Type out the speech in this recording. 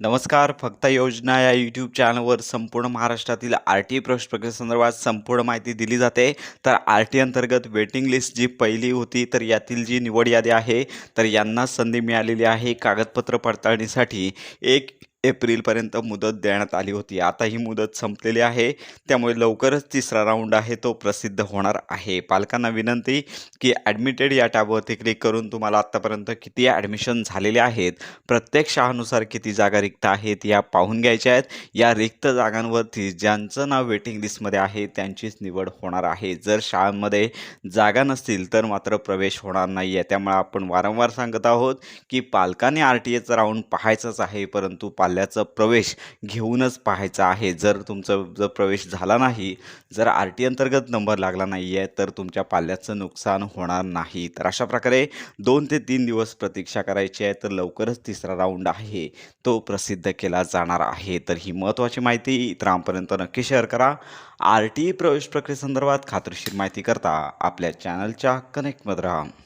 नमस्कार फक्त योजना या यूट्यूब चॅनलवर संपूर्ण महाराष्ट्रातील आर टी प्रवेश प्रक्रियेसंदर्भात संपूर्ण माहिती दिली जाते. तर आर टी अंतर्गत वेटिंग लिस्ट जी पहिली होती तर यातील जी निवड यादी आहे तर यांना संधी मिळालेली आहे. कागदपत्र पडताळणीसाठी एक एप्रिलपर्यंत मुदत देण्यात आली होती. आता ही मुदत संपलेली आहे. त्यामुळे लवकरच तिसरा राऊंड आहे. तो प्रसिद्ध होणार आहे. पालकांना विनंती की ॲडमिटेड या टॅबवरती क्लिक करून तुम्हाला आत्तापर्यंत किती ॲडमिशन झालेले आहेत प्रत्येक शाळानुसार किती जागा रिक्त आहेत या पाहून घ्यायच्या आहेत. या रिक्त जागांवरती ज्यांचं नाव वेटिंग लिस्टमध्ये आहे त्यांचीच निवड होणार आहे. जर शाळांमध्ये जागा नसतील तर मात्र प्रवेश होणार नाही आहे त्यामुळे आपण वारंवार सांगत आहोत की पालकांनी आर टी एचा राऊंड पाहायचाच आहे परंतु पाल्याचा प्रवेश घेऊनच पाहायचा आहे. जर तुमचं जर प्रवेश झाला नाही जर आर टी अंतर्गत नंबर लागला नाही आहे तर तुमच्या पाल्याचं नुकसान होणार नाही. तर अशा प्रकारे दोन ते तीन दिवस प्रतीक्षा करायची आहे तर लवकरच तिसरा राऊंड आहे. तो प्रसिद्ध केला जाणार आहे. तर ही महत्त्वाची माहिती इतरांपर्यंत नक्की शेअर करा. आर टी प्रवेश प्रक्रियेसंदर्भात खात्रीशीर माहिती करता आपल्या चॅनलच्या कनेक्टमध्ये राहा